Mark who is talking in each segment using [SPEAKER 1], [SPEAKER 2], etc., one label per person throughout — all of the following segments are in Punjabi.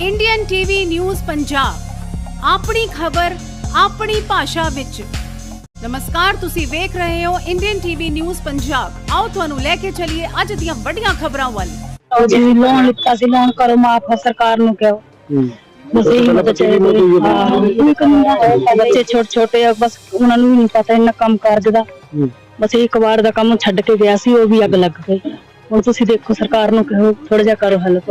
[SPEAKER 1] ਇੰਡੀਅਨ ਟੀਵੀ ਨਿਊਜ਼ ਪੰਜਾਬ ਆਪਣੀ ਖਬਰ ਆਪਣੀ ਭਾਸ਼ਾ ਵਿੱਚ। ਨਮਸਕਾਰ ਤੁਸੀਂ ਵੇਖ ਰਹੇ ਹੋ ਇੰਡੀਅਨ ਟੀਵੀ ਨਿਊਜ਼ ਪੰਜਾਬ ਆਓ ਤੁਹਾਨੂੰ ਲੈ ਕੇ ਚੱਲੀਏ ਅੱਜ ਦੀਆਂ ਵੱਡੀਆਂ ਖਬਰਾਂ ਵੱਲ।
[SPEAKER 2] ਜੀ ਲੋਨ ਲਿੱਤਾ ਸੀ ਲੋਨ ਕਰੋ ਮਾਫ ਸਰਕਾਰ ਨੂੰ ਕਹੋ। ਬਸ ਇਹੀ ਮਦਦ ਚਾਹੀਦੀ ਹੈ ਹਾਂ ਬੱਚੇ ਛੋਟੇ ਛੋਟੇ ਆ ਬਸ ਉਹਨਾਂ ਨੂੰ ਨਹੀਂ ਪਤਾ ਇੰਨਾ ਕੰਮ ਕਾਰਜ ਦਾ। ਬਸ ਇੱਕ ਵਾਰ ਦਾ ਕੰਮ ਛੱਡ ਕੇ ਗਿਆ ਸੀ ਉਹ ਵੀ ਅੱਗ ਲੱਗ ਗਈ। ਹੁਣ ਤੁਸੀਂ ਦੇਖੋ ਸਰਕਾਰ ਨੂੰ ਕਹੋ ਥੋੜਾ ਜਿਹਾ ਕਰੋ ਹੈਲਪ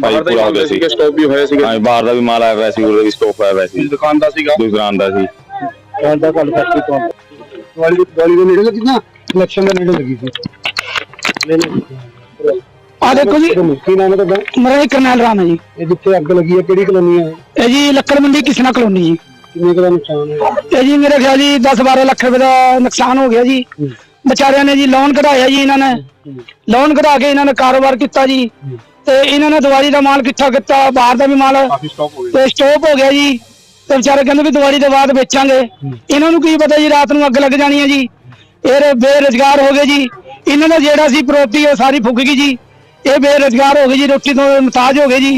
[SPEAKER 3] ਦਾ ਭਾਈ ਪੂਰਾ ਹੋ ਗਿਆ ਸੀ
[SPEAKER 4] ਸਟਾਕ ਵੀ ਹੋਇਆ ਸੀਗਾ।
[SPEAKER 3] ਹਾਂਜੀ ਬਾਹਰ ਦਾ ਵੀ ਮਾਲ ਆਇਆ ਹੋਇਆ ਸੀ ਉਹਦਾ ਵੀ ਸਟਾਕ ਆਇਆ ਹੋਇਆ ਸੀ।
[SPEAKER 4] ਦੁਕਾਨ ਦਾ ਸੀਗਾ।
[SPEAKER 3] ਦੁਕਾਨ ਦਾ ਸੀ।
[SPEAKER 5] ਕੌਣ ਦਾ ਗੱਲ ਕਰਤੀ ਕੌਣ? ਵਾਲੀ ਵਾਲੀ ਦੇ ਨੇੜੇ ਲੱਗੀ ਨਾ? ਇਲੈਕਸ਼ਨ ਦੇ ਨੇੜੇ ਲੱਗੀ ਸੀ। ਨਹੀਂ
[SPEAKER 6] ਆ ਦੇਖੋ ਜੀ
[SPEAKER 5] ਕੀ ਨਾਮ ਹੈ ਤੁਹਾਡਾ?
[SPEAKER 6] ਮੇਰਾ ਜੀ ਕਰਨੈਲ ਰਾਮ ਹੈ ਜੀ।
[SPEAKER 5] ਇਹ ਜਿੱਥੇ ਅੱਗ ਲੱਗੀ ਹੈ ਕਿਹੜੀ ਕਲੋਨੀ ਹੈ?
[SPEAKER 6] ਇਹ ਜੀ ਲੱਕੜ ਮੰਡੀ ਕਿਸਨਾ ਕਲੋਨੀ ਜੀ?
[SPEAKER 5] ਕਿੰਨੇ ਕੁ ਦਾ ਨੁਕਸਾਨ ਹੈ?
[SPEAKER 6] ਇਹ ਜੀ ਮੇਰੇ ਖਿਆਲ ਜੀ 10 12 ਲੱਖ ਰੁਪਏ ਦਾ ਨੁਕਸਾਨ ਹੋ ਗਿਆ ਜੀ। ਵਿਚਾਰਿਆਂ ਨੇ ਜੀ ਲੋਨ ਕਢਾਇਆ ਜੀ ਇਹਨਾਂ ਨੇ। ਲੋਨ ਕਢਾ ਕੇ ਇਹਨਾਂ ਨੇ ਕਾਰੋਬਾਰ ਕੀਤਾ ਜੀ। ਤੇ ਇਹਨਾਂ ਨੇ ਦੀਵਾਲੀ ਦਾ ਮਾਲ ਇਕੱਠਾ ਕੀਤਾ ਬਾਹਰ ਦਾ ਵੀ ਮਾਲ
[SPEAKER 4] ਕਾਫੀ ਸਟਾਕ ਹੋ ਗਿਆ
[SPEAKER 6] ਤੇ ਸਟਾਪ ਹੋ ਗਿਆ ਜੀ। ਤੇ ਵਿਚਾਰੇ ਕਹਿੰਦੇ ਵੀ ਦੀਵਾਲੀ ਦੇ ਬਾਅਦ ਵੇਚਾਂਗੇ। ਇਹਨਾਂ ਨੂੰ ਕੀ ਪਤਾ ਜੀ ਰਾਤ ਨੂੰ ਅੱਗ ਲੱਗ ਜਾਣੀ ਹੈ ਜੀ। ਇਹ ਬੇਰੁਜ਼ਗਾਰ ਹੋ ਗਏ ਜੀ। ਇਹਨਾਂ ਦਾ ਜਿਹੜਾ ਸੀ ਪ੍ਰਾਪਰਟੀ ਉਹ ਸਾਰੀ ਫੁੱਕ ਗਈ ਜੀ। ਇਹ ਬੇਰੁਜ਼ਗਾਰ ਹੋ ਗਏ ਜੀ ਰੋਟੀ ਤੋਂ ਮੁਤਾਜ ਹੋ ਗਏ ਜੀ।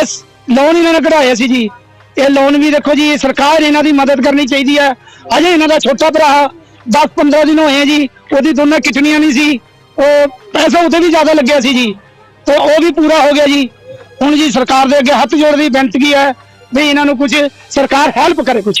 [SPEAKER 6] ਇਸ ਲੋਨ ਇਹਨਾਂ ਨੇ ਕਢਾਇਆ ਸੀ ਜੀ। ਇਹ ਲੋਨ ਵੀ ਦੇਖੋ ਜੀ ਸਰਕਾਰ ਇਹਨਾਂ ਦੀ ਮਦਦ ਕਰਨੀ ਚਾਹੀਦੀ ਹੈ। ਅਜੇ ਇਹਨਾਂ ਦਾ ਛੋਟਾ ਭਰਾ 10 15 ਦਿਨ ਹੋਏ ਜੀ ਉਹਦੀ ਦੋਨਾਂ ਕਿਡਨੀਆਂ ਨਹੀਂ ਸੀ। ਉਹ ਪੈਸਾ ਉਹਤੇ ਵੀ ਜ਼ਿਆਦਾ ਲੱਗਿਆ ਸੀ ਜੀ। ਤੇ ਉਹ ਵੀ ਪੂਰਾ ਹੋ ਗਿਆ ਜੀ। ਹੁਣ ਜੀ ਸਰਕਾਰ ਦੇ ਅੱਗੇ ਹੱਥ ਜੋੜਨ ਦੀ ਬੇਨਤੀ ਹੈ ਵੀ ਇਹਨਾਂ ਨੂੰ ਕੁਝ ਸਰਕਾਰ ਹੈਲਪ ਕਰੇ ਕੁਝ।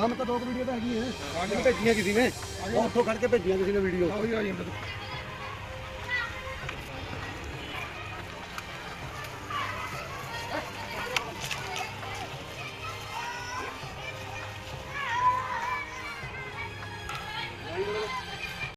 [SPEAKER 5] ਨਾਮ ਤਾਂ ਦੋ ਵੀਡੀਓ ਤਾਂ ਹੈਗੀ ਹੈ। ਭੇਜੀਆਂ ਕਿਸੇ ਨੇ। ਉੱਥੋਂ ਕੱਢ ਕੇ ਭੇਜੀਆਂ ਕਿਸੇ ਨੇ ਵੀਡੀਓ।